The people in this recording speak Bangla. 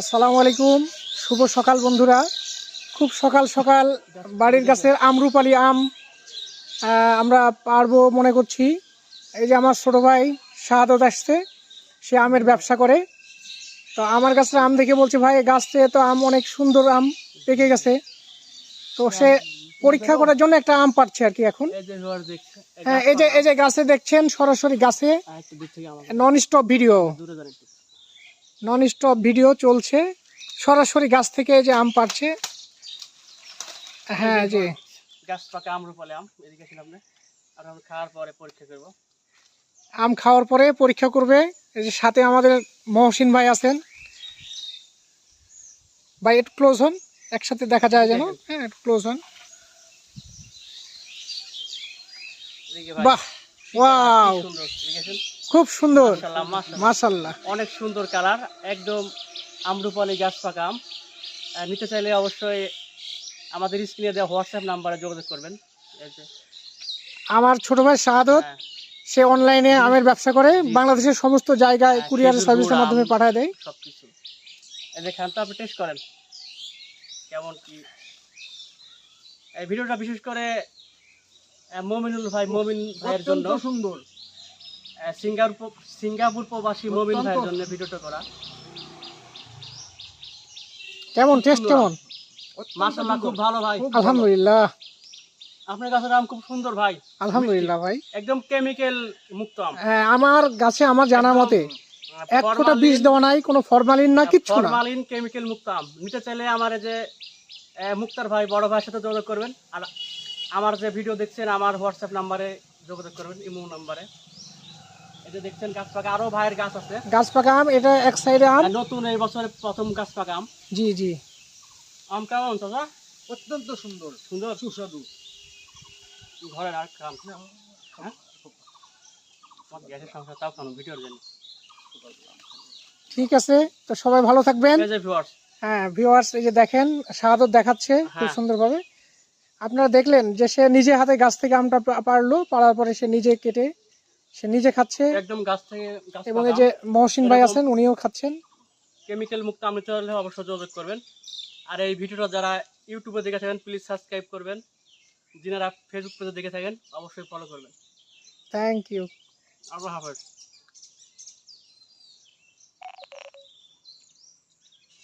আসসালামু আলাইকুম। শুভ সকাল বন্ধুরা। খুব সকাল সকাল বাড়ির গাছের আমরুপালি আম আমরা পারব মনে করছি। এই যে আমার ছোটো ভাই শাহাদত আসছে সে আমের ব্যবসা করে। তো আমার গাছের আম দেখে বলছে ভাই গাছতে তো আম অনেক সুন্দর আম পেকে গেছে। তো সে পরীক্ষা করার জন্য একটা আম পাচ্ছে আর কি এখন। এই যে হ্যাঁ এই যে এই যে গাছে দেখছেন সরাসরি গাছে non stop video non stop video চলছে। সরাসরি গাছ থেকে এই যে আম পাড়ছে। হ্যাঁ যে গাছ পাকা আম রূপালে আম এদিকে ছিলাম না আর আমি খাওয়ার পরে পরীক্ষা করব। আম খাওয়ার পরে পরীক্ষা করবে। এই যে সাথে আমাদের মহসিন ভাই আছেন। ভাই একটু ক্লোজ হন। একসাথে দেখা যায় যেন। হ্যাঁ একটু ক্লোজ হন। বাহ! ওয়াও খুব সুন্দর। মাশাল্লাহ অনেক সুন্দর কালার একদম আমরুপালি গাছ পাকা আম। নিতে চাইলে অবশ্যই আমাদের স্ক্রিনে দেওয়া হোয়াটসঅ্যাপ নাম্বারে যোগাযোগ করবেন। আমার ছোট ভাই শাহাদত হ্যাঁ, সে অনলাইনে আমের ব্যবসা করে বাংলাদেশের সমস্ত জায়গায় হ্যাঁ, কুরিয়ার সার্ভিসের মাধ্যমে। পাঠায় দেয়। সবকিছু। এই যে খানটা আপনি টেস্ট করেন। কেমন কি? এই ভিডিওটা বিশেষ করে মমিনুল ভাই মমিন ভাইয়ের জন্য। সুন্দর। সিঙ্গাপুর সিঙ্গাপুর প্রবাসী মমিন ভাইয়ের জন্য ভিডিওটা করা। কেমন টেস্ট কেমন? মাশাআল্লাহ খুব ভালো ভাই। আলহামদুলিল্লাহ। আপনার গাছের আম খুব সুন্দর ভাই। আলহামদুলিল্লাহ ভাই। একদম কেমিক্যাল মুক্ত আম। হ্যাঁ, আমার গাছে আমার জানা মতে এক ফোঁটা বীজ দেওয়া নাই কোনো ফরমালিন না কিচ্ছু না। ফরমালিন কেমিক্যাল মুক্ত আম। নিতে চাইলে আমার এই যে মুক্তার ভাই বড় ভাইয়ের সাথে যোগাযোগ করবেন। আর আমার যে ভিডিও দেখছেন আমার হোয়াটসঅ্যাপ নাম্বারে যোগাযোগ করবেন ইমো নাম্বারে এই দেখছেন গাছ পাকা আরও ভাইয়ের গাছ আছে। গাছ পাকা আম এটা এক সাইডে আম? নতুন এই বছরের প্রথম গাছ পাকা আম। জি জি। আম কেমন চাচা? অত্যন্ত সুন্দর। সুন্দর? সুস্বাদু। ঘরের আর খাম হ্যাঁ? গ্যাসের সংসার তাও খানো ভিডিওর জন্য। ঠিক আছে তো সবাই ভালো থাকবেন। এই যে ভিউয়ার্স হ্যাঁ ভিউয়ার্স এই যে দেখেন শাহাদত দেখাচ্ছে খুব হ্যাঁ। সুন্দরভাবে। আপনারা দেখলেন যে সে নিজে হাতে গাছ থেকে আমটা পারল পারার পরে সে নিজে কেটে সে নিজে খাচ্ছে। একদম গাছ থেকে এবং এই যে মহসিন ভাই আছেন উনিও খাচ্ছেন। কেমিক্যাল মুক্ত আমৃত হলে অবশ্যই যোগাযোগ করবেন। আর এই ভিডিওটা যারা ইউটিউবে দেখে থাকেন প্লিজ সাবস্ক্রাইব করবেন। যিনারা ফেসবুক পেজে দেখে থাকেন অবশ্যই ফলো করবেন। থ্যাংক ইউ আল্লাহ হাফেজ।